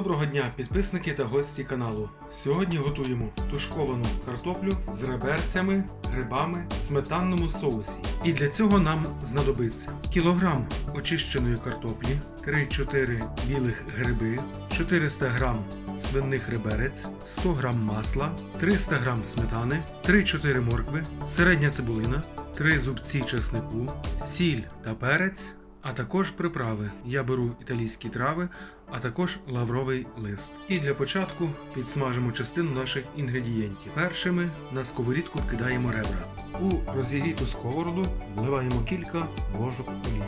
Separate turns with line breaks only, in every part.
Доброго дня, підписники та гості каналу. Сьогодні готуємо тушковану картоплю з реберцями, грибами в сметанному соусі. І для цього нам знадобиться кілограм очищеної картоплі, 3-4 білих гриби, 400 грам свиних реберець, 100 грам масла, 300 грам сметани, 3-4 моркви, середня цибулина, 3 зубці чеснику, сіль та перець, а також приправи. Я беру італійські трави, а також лавровий лист. І для початку підсмажимо частину наших інгредієнтів. Першими на сковорідку вкидаємо ребра. У розігріту сковороду вливаємо кілька ложок олії.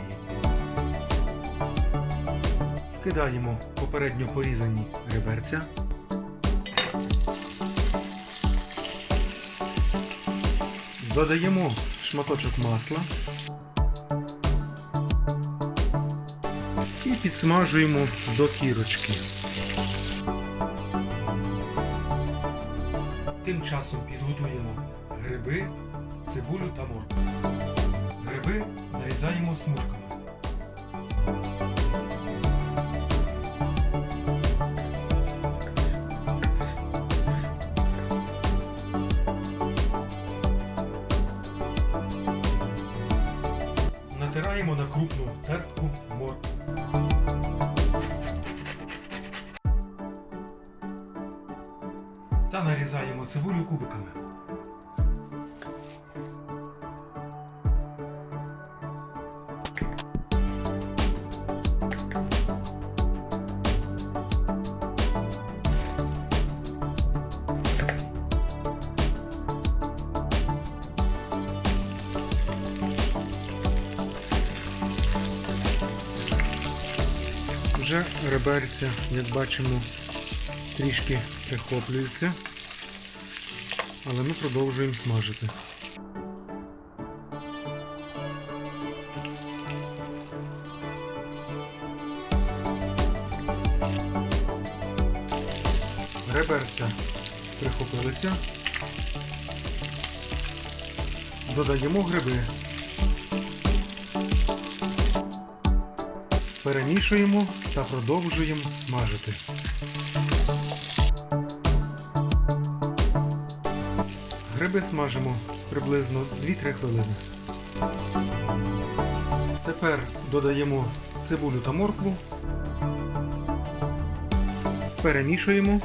Вкидаємо попередньо порізані реберця. Додаємо шматочок масла і підсмажуємо до кірочки. Тим часом підготуємо гриби, цибулю та моркву. Гриби нарізаємо смужками. Натираємо на крупну тертку морку. Та нарізаємо цибулю кубиками. Вже реберця, як бачимо, трішки прихоплюються, але ми продовжуємо смажити. Реберця прихопилися. Додаємо гриби. Перемішуємо та продовжуємо смажити. Гриби смажимо приблизно 2-3 хвилини. Тепер додаємо цибулю та моркву. Перемішуємо.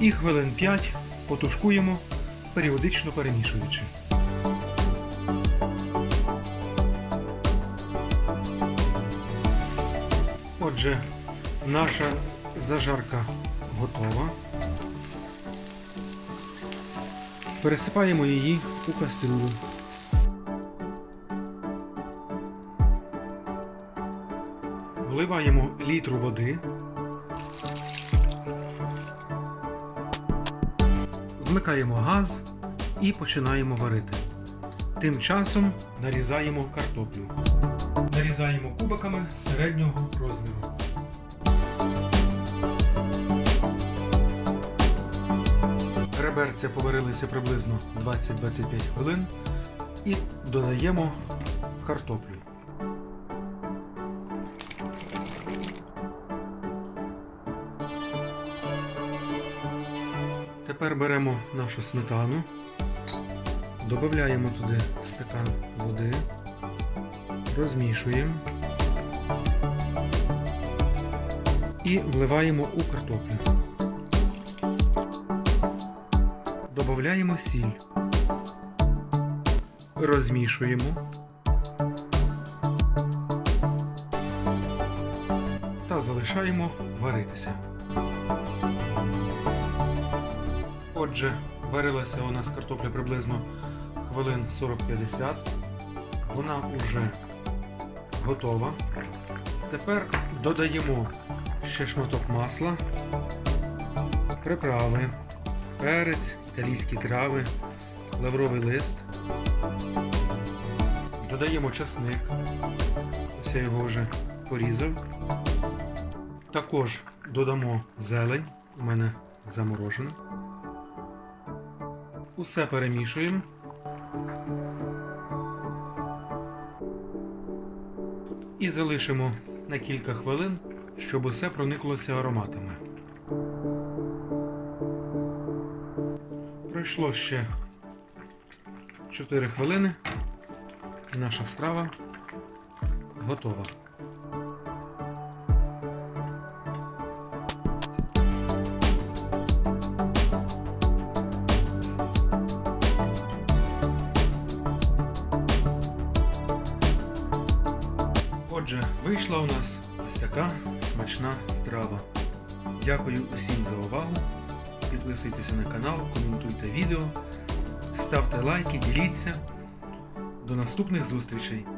І хвилин 5 потушкуємо, періодично перемішуючи. Отже, наша зажарка готова. Пересипаємо її у кастрюлю. Вливаємо літру води. Вмикаємо газ і починаємо варити. Тим часом нарізаємо картоплю. Нарізаємо кубиками середнього розміру. Реберця поварилися приблизно 20-25 хвилин і додаємо картоплю. Тепер беремо нашу сметану, додаємо туди стакан води, розмішуємо і вливаємо у картоплю. Додаємо сіль, розмішуємо та залишаємо варитися. Отже, варилася у нас картопля приблизно хвилин 40-50. Вона вже готова. Тепер додаємо ще шматок масла, приправи, перець, італійські трави, лавровий лист. Додаємо часник. Я його вже порізав. Також додамо зелень. У мене заморожена. Усе перемішуємо. І залишимо на кілька хвилин, щоб усе прониклося ароматами. Пройшло ще 4 хвилини, і наша страва готова. Вийшла у нас ось така смачна страва. Дякую усім за увагу. Підписуйтеся на канал, коментуйте відео, ставте лайки, діліться. До наступних зустрічей!